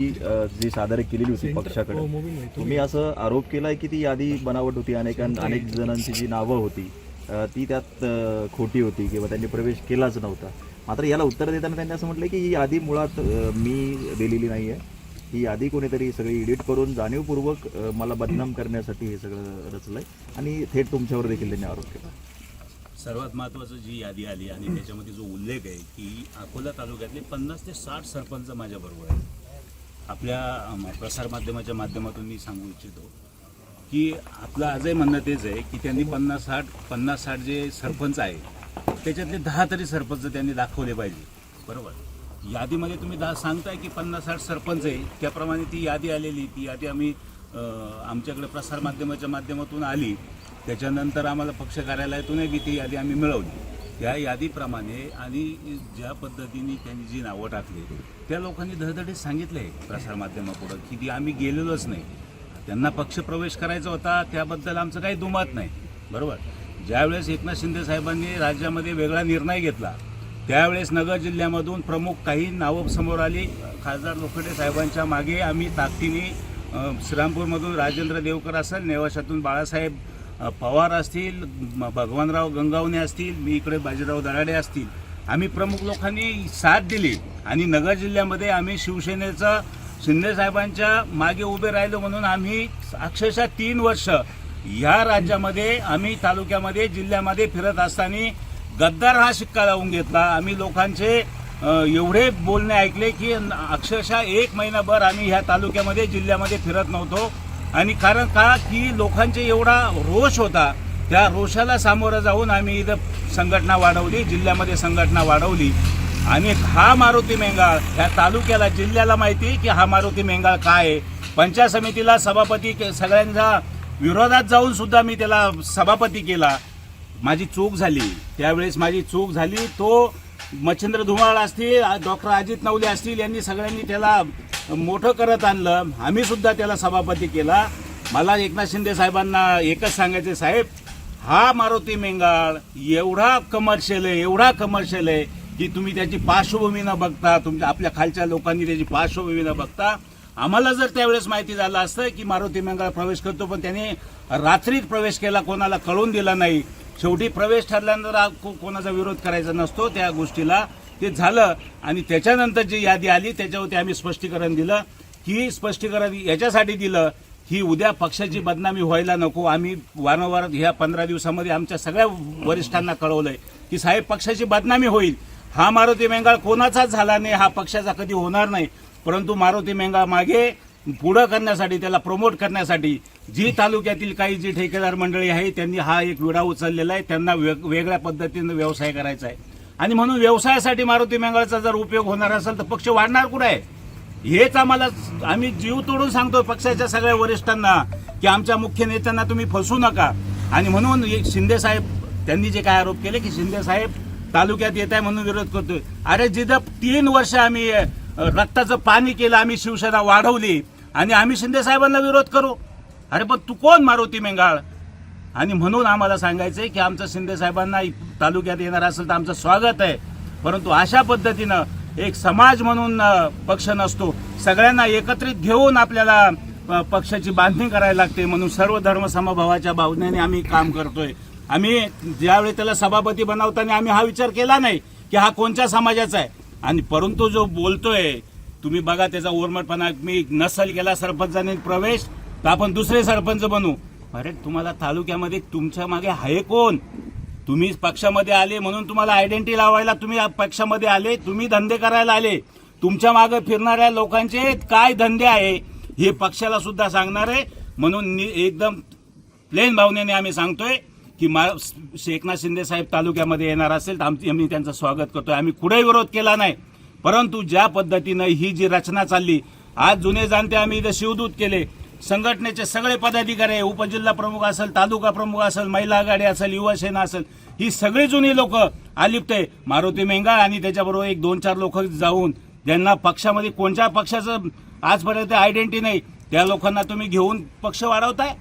जी सादर केलेली होती पक्षाकडे तुम्ही असं आरोप केलाय की ती यादी बनावट होती अनेक अनेक जणांची जी नावं होती ती त्यात खोटी होती किंवा त्यांनी प्रवेश केलाच नव्हता. मात्र याला उत्तर देताना त्यांनी असं म्हटलं की ही यादी मुळात मी दिलेली नाही आहे ही यादी कोणीतरी सगळी एडिट करून जाणीवपूर्वक मला बदनाम करण्यासाठी हे सगळं रचलंय आणि थेट तुमच्यावर देखील त्यांनी आरोप केला. सर्वात महत्त्वाचं जी यादी आली आणि त्याच्यामध्ये जो उल्लेख आहे की अकोला तालुक्यातले पन्नास ते साठ सरपंच माझ्याबरोबर आहेत. आपल्या प्रसारमाध्यमाच्या माध्यमातून मी सांगू इच्छितो की आपलं आजही म्हणणं तेच आहे की त्यांनी पन्नास साठ पन्नास साठ जे सरपंच आहे त्याच्यातले दहा तरी सरपंच त्यांनी दाखवले पाहिजे. बरोबर? यादीमध्ये तुम्ही दहा सांगताय की पन्नास साठ सरपंच आहे त्याप्रमाणे ती यादी आलेली ती यादी आम्ही आमच्याकडे प्रसारमाध्यमाच्या माध्यमातून आली. त्याच्यानंतर आम्हाला पक्ष कार्यालयातूनही ती यादी आम्ही मिळवली. त्या यादीप्रमाणे आणि ज्या पद्धतीने त्यांनी जी नावं टाकली त्या लोकांनी धडधडीत सांगितले प्रसारमाध्यमापुढं की ती आम्ही गेलेलोच नाही. त्यांना पक्ष प्रवेश करायचा होता त्याबद्दल आमचं काही दुमत नाही. बरोबर? ज्यावेळेस एकनाथ शिंदे साहेबांनी राज्यामध्ये वेगळा निर्णय घेतला त्यावेळेस नगर जिल्ह्यामधून प्रमुख काही नावं समोर आली. खासदार लोखंडे साहेबांच्या मागे आम्ही ताकदीने श्रीरामपूरमधून राजेंद्र देवकर असेल नेवाशातून बाळासाहेब पवार असतील भगवानराव गंगावणे असतील मी इकडे बाजीराव दराडे असतील. आम्ही प्रमुख लोकांनी साथ दिली आणि नगर जिल्ह्यामध्ये आम्ही शिवसेनेचं शिंदेसाहेबांच्या मागे उभे राहिलो म्हणून आम्ही अक्षरशः तीन वर्ष ह्या राज्यामध्ये आम्ही तालुक्यामध्ये जिल्ह्यामध्ये फिरत असताना गद्दार हा शिक्का लावून घेतला. आम्ही लोकांचे एवढे बोलणे ऐकले की अक्षरशः एक महिनाभर आम्ही ह्या तालुक्यामध्ये जिल्ह्यामध्ये फिरत नव्हतो. आणि कारण का? की लोकांचे एवढा रोष होता. त्या रोषाला सामोरं जाऊन आम्ही इथं संघटना वाढवली जिल्ह्यामध्ये संघटना वाढवली. आणि हा मारुती मेंगाळ ह्या तालुक्याला जिल्ह्याला माहिती की हा मारुती मेंगाळ काय आहे? पंचायत समितीला सभापती के- विरोधात जाऊन सुद्धा मी त्याला सभापती केला. माझी चूक झाली. त्यावेळेस माझी चूक झाली. तो मच्छिंद्र धुमाळ असतील डॉक्टर अजित नवले असतील यांनी सगळ्यांनी त्याला मोठं करत आणलं. आम्ही सुद्धा त्याला सभापती केला. मला एकनाथ शिंदे साहेबांना एकच सांगायचे साहेब हा मारुती मेंगाळ एवढा कमर्शियल आहे एवढा कमर्शियल आहे की तुम्ही त्याची पार्श्वभूमी न बघता तुमच्या आपल्या खालच्या लोकांनी त्याची पार्श्वभूमी न बघता आम्हाला जर त्यावेळेस माहिती झालं असतं की मारुती मेंगाळ प्रवेश करतो पण त्याने रात्रीत प्रवेश केला कोणाला कळून दिला नाही. शेवटी प्रवेश ठरल्यानंतर कोणाचा विरोध करायचा नसतो त्या गोष्टीला. ते झालं आणि त्याच्यानंतर जी यादी आली त्याच्यावरती आम्ही स्पष्टीकरण दिलं. की स्पष्टीकरण याच्यासाठी दिलं ही उद्या पक्षाची बदनामी व्हायला नको. आम्ही वारंवार ह्या पंधरा दिवसामध्ये आमच्या सगळ्या वरिष्ठांना कळवलंय की साहेब पक्षाची बदनामी होईल. हा मारुती मेंगाळ कोणाचाच झाला नाही हा पक्षाचा कधी होणार नाही. परंतु मारुती मेंगाळ मागे पुढं करण्यासाठी त्याला प्रमोट करण्यासाठी जी तालुक्यातील काही जी ठेकेदार मंडळी आहे त्यांनी हा एक विडा उचललेला आहे. त्यांना वेग- वेगळ्या पद्धतीनं व्यवसाय करायचा आहे. आणि म्हणून व्यवसायासाठी मारुती मंगळाचा जर उपयोग होणार असेल तर पक्ष वाढणार कुठे? आहे हेच आम्हाला आम्ही जीव तोडून सांगतो पक्षाच्या सगळ्या वरिष्ठांना की आमच्या मुख्य नेत्यांना तुम्ही फसू नका. आणि म्हणून एक शिंदे साहेब त्यांनी जे काय आरोप केले की शिंदे साहेब तालुक्यात येत आहे म्हणून विरोध करतोय. अरे जिथं तीन वर्ष आम्ही रक्ताचं पाणी केलं आम्ही शिवसेना वाढवली आणि आम्ही शिंदे साहेबांना विरोध करू. अरे पण तू कोण मारुती मेंगाळ? आणि म्हणून आम्हाला सांगायचंय की आमचं शिंदे साहेबांना तालुक्यात येणार असेल तर आमचं स्वागत आहे. परंतु अशा पद्धतीनं एक समाज म्हणून पक्ष नसतो. सगळ्यांना एकत्रित घेऊन आपल्याला पक्षाची बांधणी करायला लागते म्हणून सर्व धर्म समभावाच्या भावनेने आम्ही काम करतोय. आम्ही ज्यावेळी त्याला सभापती बनवताना आम्ही हा विचार केला नाही की हा कोणत्या समाजाचा आहे. आणि परंतु जो बोलतोय तुम्ही बघा त्याचा ओरमटपणा मी नसल केला सरपंचाने प्रवेश तर आपण दुसरे सरपंच बनू. अरे तुम्हाला तालुक्यामध्ये तुमच्या मागे आहे कोण? तुम्ही पक्षामध्ये आले म्हणून तुम्हाला आयडेंटिटी लावायला तुम्ही पक्षामध्ये आले तुम्ही धंदे करायला आले. तुमच्या मागे फिरणाऱ्या लोकांचे काय धंदे आहे हे पक्षाला सुद्धा सांगणार आहे. म्हणून एकदम प्लेन भावनेने आम्ही सांगतोय की मा एकनाथ शिंदे साहेब तालुक्यामध्ये येणार असेल तर आमची आम्ही त्यांचं स्वागत करतोय. आम्ही कुठेही विरोध केला नाही. परंतु ज्या पद्धतीनं ही जी रचना चालली आज जुने जाणते आम्ही इथं शिवदूत केले. संघटनेचे सगळे पदाधिकारी आहे, उपजिल्हा प्रमुख असेल तालुका प्रमुख असेल महिला आघाडी असेल युवा सेना असेल ही सगळी जुनी लोक आलिप्त आहे. मारुती मेंगाळ आणि त्याच्याबरोबर एक दोन चार लोक जाऊन ज्यांना पक्षामध्ये कोणत्या पक्षाचं आजपर्यंत आयडेंटिटी नाही त्या लोकांना तुम्ही घेऊन पक्ष वाढवताय?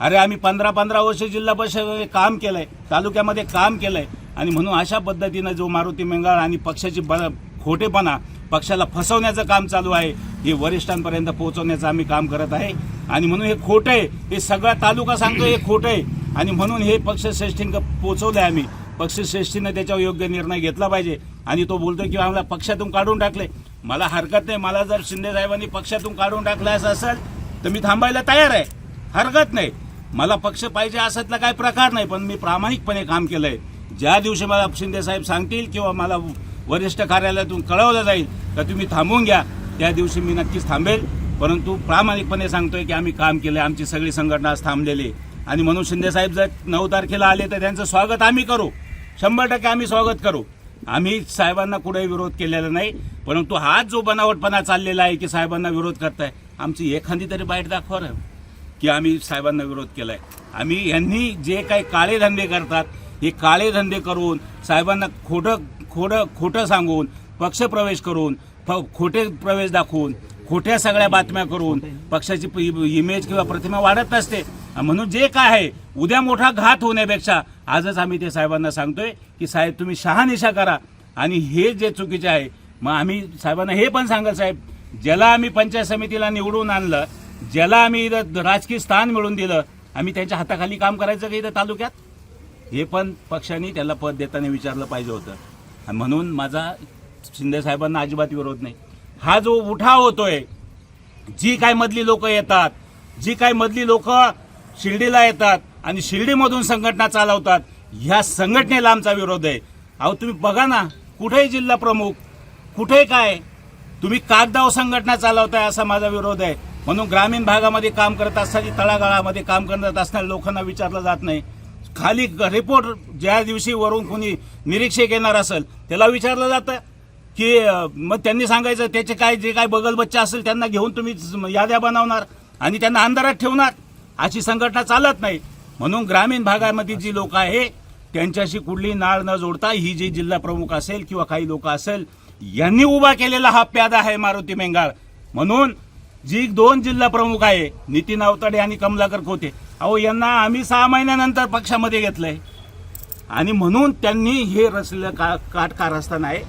अरे आम्ही पंधरा पंधरा वर्ष जिल्हा परिषदेमध्ये काम केलंय तालुक्यामध्ये काम केलंय. आणि म्हणून अशा पद्धतीनं जो मारुती मेंगाळ आणि पक्षाची ब खोटेपणा पक्षाला फसवण्याचं काम चालू आहे. हे वरिष्ठांपर्यंत पोहोचवण्याचं आम्ही काम करत आहे. आणि म्हणून हे खोटं आहे. हे सगळा तालुका सांगतो हे खोटं आहे. आणि म्हणून हे पक्षश्रेष्ठींक पोहोचवलं आहे आम्ही. पक्षश्रेष्ठीनं त्याच्यावर योग्य निर्णय घेतला पाहिजे. आणि तो बोलतो की आम्हाला पक्षातून काढून टाकले मला हरकत नाही. मला जर शिंदे साहेबांनी पक्षातून काढून टाकलं असं असेल तर मी थांबायला तयार आहे. हरकत नाही. मला पक्ष पाहिजे असतला काही प्रकार नाही पण मी प्रामाणिकपणे काम केलंय. ज्या दिवशी मला शिंदे साहेब सांगतील किंवा मला वरिष्ठ कार्यालयातून कळवलं जाईल तर तुम्ही थांबून घ्या त्या दिवशी मी नक्कीच थांबेल परंतु प्रामाणिकपणे सांगतोय की आम्ही काम केलं आमची सगळी संघटना आज थांबलेली आहे. आणि म्हणून शिंदे साहेब जर नऊ तारखेला आले तर त्यांचं स्वागत आम्ही करू शंभर टक्के आम्ही स्वागत करू आम्ही साहेबांना कुठेही विरोध केलेला नाही परंतु हा जो बनावटपणा चाललेला आहे की साहेबांना विरोध करताय आमची एखादी तरी बाईट दाखवा रे. की आम्ही साहेबांना विरोध केलाय आम्ही यांनी जे काही काळे धंदे करतात हे काळे धंदे करून साहेबांना खोटं खोडं खोटं सांगून पक्षप्रवेश करून फ- खोटे प्रवेश दाखवून खोट्या सगळ्या बातम्या करून पक्षाची इमेज किंवा प्रतिमा वाढत नसते. म्हणून जे काय आहे उद्या मोठा घात होण्यापेक्षा आजच आम्ही ते साहेबांना सांगतोय की साहेब तुम्ही शहानिशा करा. आणि हे जे चुकीचे आहे मग आम्ही साहेबांना हे पण सांगत साहेब ज्याला आम्ही पंचायत समितीला निवडून आणलं ज्याला आम्ही इथं राजकीय स्थान मिळवून दिलं आम्ही त्यांच्या हाताखाली काम करायचं का इथं तालुक्यात? हे पण पक्षाने त्याला पद देताना विचारलं पाहिजे होतं. म्हणून माझा शिंदे साहेबांना अजिबात विरोध नाही. हा जो उठाव होतोय जी काय मधली लोक येतात जी काय मधली लोक शिर्डीला येतात आणि शिर्डीमधून संघटना चालवतात ह्या संघटनेला आमचा विरोध आहे. अहो तुम्ही बघा ना कुठेही जिल्हा प्रमुख कुठे काय तुम्ही कागदाव संघटना चालवताय असा माझा विरोध आहे. म्हणून ग्रामीण भागामध्ये काम करत असताना तळागाळामध्ये काम करत असणाऱ्या लोकांना विचारलं जात नाही. खाली रिपोर्ट ज्या दिवशी वरून कोणी निरीक्षक येणार असेल त्याला विचारलं जातं की मग त्यांनी सांगायचं त्याचे काय जे काय बगल बच्चा असेल त्यांना घेऊन तुम्ही याद्या बनवणार आणि त्यांना अंधारात ठेवणार. अशी संघटना चालत नाही. म्हणून ग्रामीण भागामध्ये जी लोक आहे त्यांच्याशी कुठली नाळ न जोडता ही जी जिल्हा प्रमुख असेल किंवा काही लोक असेल यांनी उभा केलेला हा प्यादा आहे मारुती मेंगाळ. म्हणून जी दोन जिल्हा प्रमुख आहे नितीन अवताडे आणि कमलाकर खोते. अहो यांना आम्ही सहा महिन्यानंतर पक्षामध्ये घेतलंय. आणि म्हणून त्यांनी हे रचलेलं का काट कारस्थान आहे.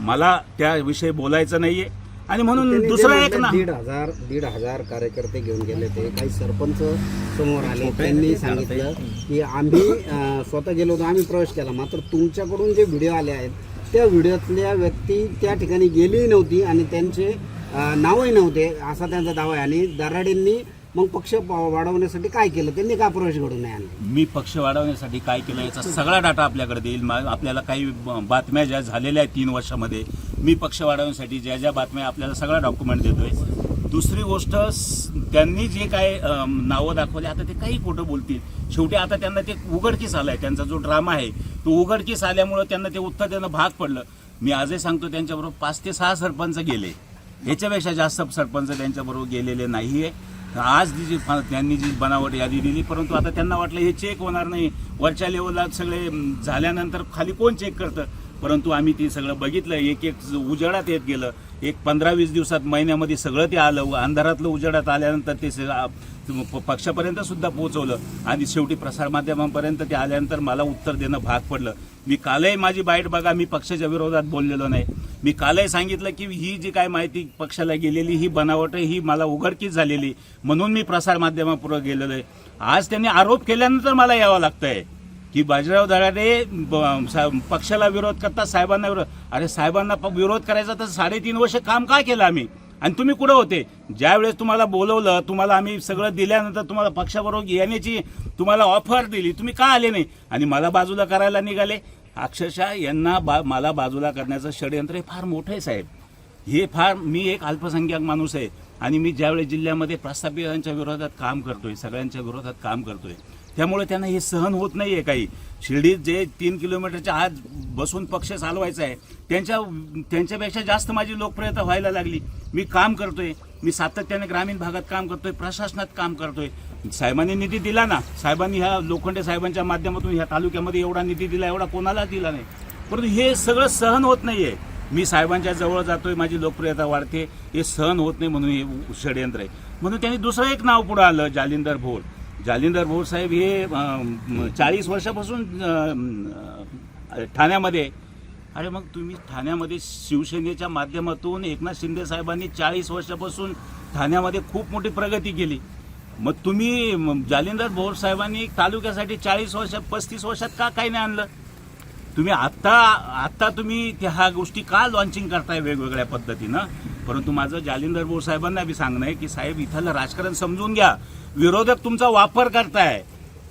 मला त्याविषयी बोलायचं नाहीये. आणि म्हणून दुसरं एक ना दीड हजार दीड हजार कार्यकर्ते घेऊन गेले ते. काही सरपंच समोर आले त्यांनी सांगितलं की आम्ही स्वतः गेलो होतो आम्ही प्रवेश केला. मात्र तुमच्याकडून जे व्हिडिओ आले आहेत त्या व्हिडिओतल्या व्यक्ती त्या ठिकाणी गेलीही नव्हती आणि त्यांचे नावही नव्हते. असा त्यांचा दावा आहे. आणि दराडेंनी मग पक्ष वाढवण्यासाठी काय केलं? त्यांनी का प्रवेश घडून नाही आणला? मी पक्ष वाढवण्यासाठी काय केलं याचा सगळा डाटा आपल्याकडे देईल. मा- आपल्याला काही बातम्या ज्या झालेल्या आहेत तीन वर्षामध्ये मी पक्ष वाढवण्यासाठी ज्या ज्या बातम्या आपल्याला सगळा डॉक्युमेंट देतोय. दुसरी गोष्ट त्यांनी जे काय नावं दाखवले आता ते काही खोटं बोलतील. शेवटी आता त्यांना ते उघडकीस आलं आहे त्यांचा जो ड्रामा आहे तो उघडकीस आल्यामुळं त्यांना ते उत्तर देणं भाग पडलं. मी आजही सांगतो त्यांच्याबरोबर पाच ते सहा सरपंच गेले. याच्यापेक्षा जास्त सरपंच त्यांच्याबरोबर गेलेले नाही आहे आज जी जी फा- त्यांनी जी बनावट यादी दिली परंतु आता त्यांना वाटलं हे चेक होणार नाही. वरच्या लेवलला सगळे झाल्यानंतर खाली कोण चेक करतं? परंतु आम्ही ते सगळं बघितलं एक एक उजेडात येत गेलं. एक पंधरा वीस दिवसात महिन्यामध्ये सगळं ते आलं अंधारातलं उजेडात आल्यानंतर ते सगळं प- पक्षापर्यंत सुद्धा पोहोचवलं. आणि शेवटी प्रसारमाध्यमांपर्यंत ते आल्यानंतर मला उत्तर देणं भाग पडलं. मी कालही माझी बाईट बघा मी पक्षाच्या विरोधात बोललेलो नाही. मी कालही सांगितलं की ही जी काय माहिती पक्षाला गेलेली ही बनावट ही मला उघडकीच झालेली म्हणून मी प्रसारमाध्यमापुढे गेलेलो आहे. आज त्यांनी आरोप केल्यानंतर मला यावं लागतंय की बाजीराव दराडे ब- सा- पक्षाला विरोध करतात साहेबांना विरोध अरे साहेबांना प- विरोध करायचा तर साडेतीन वर्ष काम का केलं आम्ही? आणि तुम्ही कुठं होते? ज्यावेळेस तुम्हाला बोलवलं तुम्हाला आम्ही सगळं दिल्यानंतर तुम्हाला पक्षाबरोबर येण्याची तुम्हाला ऑफर दिली तुम्ही का आले नाही? आणि मला बाजूला करायला निघाले? अक्षरशः यांना बा मला बाजूला करण्याचं षडयंत्र हे फार मोठं आहे साहेब. हे फार मी एक अल्पसंख्याक माणूस आहे आणि मी ज्यावेळेस जिल्ह्यामध्ये प्रस्थापितांच्या विरोधात काम करतोय सगळ्यांच्या विरोधात काम करतोय त्यामुळे त्यांना हे सहन होत नाही आहे काही. शिर्डीत जे तीन किलोमीटरच्या आत बसून पक्ष चालवायचा आहे त्यांच्या त्यांच्यापेक्षा जास्त माझी लोकप्रियता व्हायला लागली. मी काम करतोय मी सातत्याने ग्रामीण भागात काम करतोय प्रशासनात काम करतोय साहेबांनी निधी दिला ना साहेबांनी ह्या लोखंडे साहेबांच्या माध्यमातून ह्या तालुक्यामध्ये एवढा निधी दिला एवढा कोणाला दिला नाही. परंतु हे सगळं सहन होत नाही आहे मी साहेबांच्या जवळ जातोय माझी लोकप्रियता वाढते हे सहन होत नाही म्हणून हे षडयंत्र आहे. म्हणून त्यांनी दुसरं एक नाव पुढं आलं जालिंदर भोर. जालिंदर भोर साहेब हे चाळीस वर्षापासून ठाण्यामध्ये अरे मग तुम्ही ठाण्यामध्ये शिवसेनेच्या माध्यमातून एकनाथ शिंदे साहेबांनी चाळीस वर्षापासून ठाण्यामध्ये खूप मोठी प्रगती केली. मग तुम्ही जालिंदर भोर साहेबांनी तालुक्यासाठी चाळीस वर्षात पस्तीस वर्षात का काही नाही आणलं? तुम्ही आत्ता आत्ता तुम्ही त्या ह्या गोष्टी का लॉन्चिंग करताय वेगवेगळ्या पद्धतीनं? परंतु माझं जालिंदर भोर साहेबांना बी सांगणं आहे की साहेब इथलं राजकारण समजून घ्या. विरोधक तुमचा वापर करताय.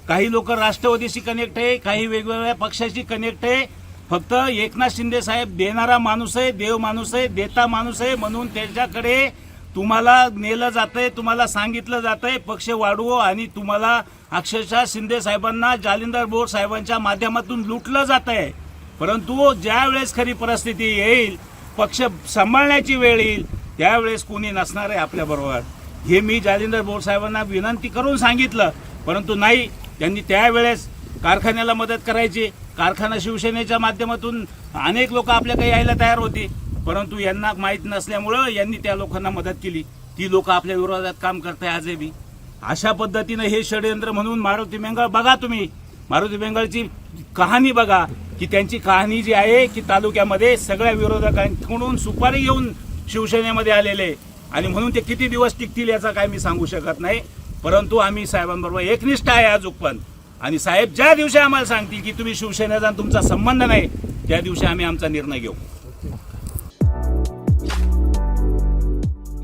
काही लोक राष्ट्रवादीशी कनेक्ट आहे काही वेगवेगळ्या पक्षाशी कनेक्ट आहे. फक्त एकनाथ शिंदे साहेब देणारा माणूस आहे देव माणूस आहे देता माणूस आहे म्हणून त्याच्याकडे तुम्हाला नेलं जातंय तुम्हाला सांगितलं जातंय पक्ष वाढवो आणि तुम्हाला अक्षरशः शिंदे साहेबांना जालिंदर बोर साहेबांच्या माध्यमातून लुटलं जात आहे परंतु ज्यावेळेस खरी परिस्थिती येईल पक्ष सांभाळण्याची वेळ येईल त्यावेळेस कोणी नसणार आहे आपल्याबरोबर हे मी जालिंदर बोर साहेबांना विनंती करून सांगितलं परंतु नाही त्यांनी त्यावेळेस कारखान्याला मदत करायची. कारखाना शिवसेनेच्या माध्यमातून अनेक लोक आपल्याकडे यायला तयार होती. परंतु यांना माहीत नसल्यामुळं यांनी त्या लोकांना मदत केली. ती लोक आपल्या विरोधात काम करताय आजही. बी अशा पद्धतीनं हे षडयंत्र म्हणून मारुती बेंगळ बघा तुम्ही. मारुती बेंगळची कहाणी बघा की त्यांची कहाणी जी आहे की तालुक्यामध्ये सगळ्या विरोधकांकडून सुपारी घेऊन शिवसेनेमध्ये आलेले. आणि म्हणून ते किती दिवस टिकतील याचा काय मी सांगू शकत नाही. परंतु आम्ही साहेबांबरोबर एकनिष्ठ आहे आज पण. आणि साहेब ज्या दिवशी आम्हाला सांगतील की तुम्ही शिवसेनेचा तुमचा संबंध नाही त्या दिवशी आम्ही आमचा निर्णय घेऊ.